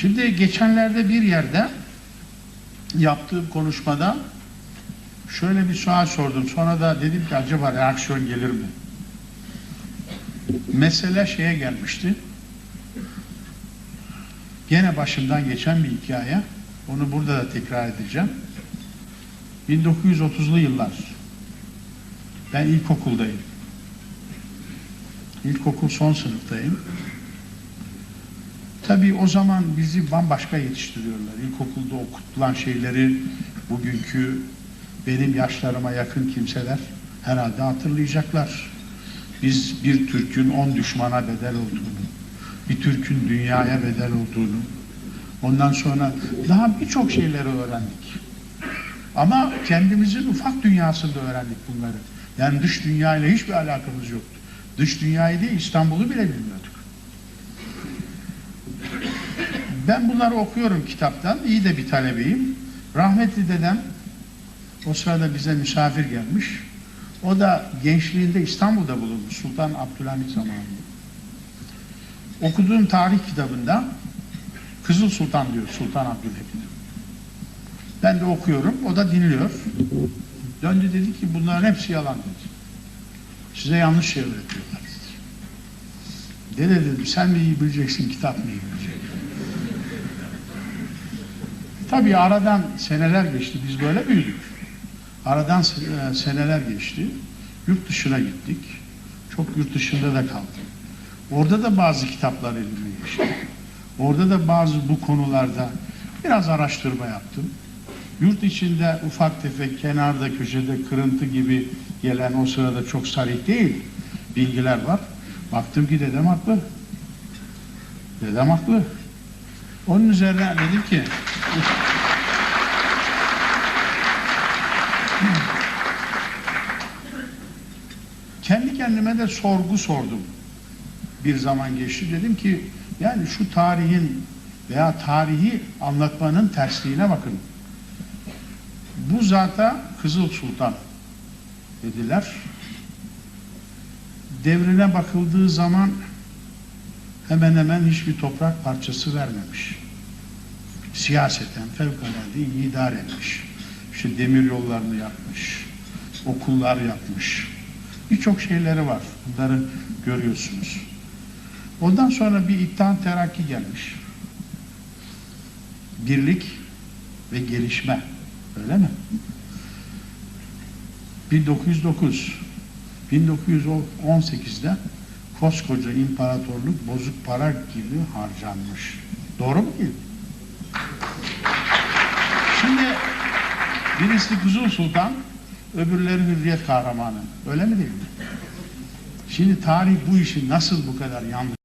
Şimdi geçenlerde bir yerde yaptığım konuşmada şöyle bir sual sordum. Sonra da dedim ki acaba reaksiyon gelir mi? Mesele şeye gelmişti. Gene başımdan geçen bir hikaye. Onu burada da tekrar edeceğim. 1930'lu yıllar. Ben ilkokuldayım. İlkokul son sınıftayım. Tabii o zaman bizi bambaşka yetiştiriyorlar. İlkokulda okutulan şeyleri bugünkü benim yaşlarıma yakın kimseler herhalde hatırlayacaklar. Biz bir Türk'ün on düşmana bedel olduğunu, bir Türk'ün dünyaya bedel olduğunu, ondan sonra daha birçok şeyleri öğrendik. Ama kendimizin ufak dünyasında öğrendik bunları. Yani dış dünyayla hiçbir alakamız yoktu. Dış dünyayı değil İstanbul'u bile bilmiyorduk. Ben bunları okuyorum kitaptan. İyi de bir talebeyim. Rahmetli dedem o sırada bize misafir gelmiş. O da gençliğinde İstanbul'da bulunmuş. Sultan Abdülhamit zamanında. Okuduğum tarih kitabında Kızıl Sultan diyor Sultan Abdülhamit. Ben de okuyorum. O da dinliyor. Döndü dedi ki bunların hepsi yalan dedi. Size yanlış şey öğretiyorlar dedi. Dede dedim sen mi bileceksin kitap mı iyi bilecek? Tabii aradan seneler geçti. Biz böyle büyüdük. Aradan e, seneler geçti. Yurt dışına gittik. Çok yurt dışında da kaldım. Orada da bazı kitaplar elime geçti. Orada da bazı bu konularda biraz araştırma yaptım. Yurt içinde ufak tefek kenarda köşede kırıntı gibi gelen o sırada çok sarih değil bilgiler var. Baktım ki dedem haklı. Dedem haklı. Onun üzerine dedim ki kendime de sorgu sordum. Bir zaman geçti. Dedim ki yani şu tarihin veya tarihi anlatmanın tersliğine bakın. Bu zata Kızıl Sultan dediler. Devrine bakıldığı zaman hemen hemen hiçbir toprak parçası vermemiş. Siyaseten fevkalade iyi idare etmiş. İşte demir yollarını yapmış, okullar yapmış. Birçok şeyleri var. Bunları görüyorsunuz. Ondan sonra bir İttihat Terakki gelmiş. Birlik ve gelişme. Öyle mi? 1909 1918'de koskoca imparatorluk bozuk para gibi harcanmış. Doğru mu değil? Şimdi birisi Kızıl Sultan, öbürleri Hürriyet Kahramanı. Öyle mi değil mi? Şimdi tarih bu işi nasıl bu kadar yanlış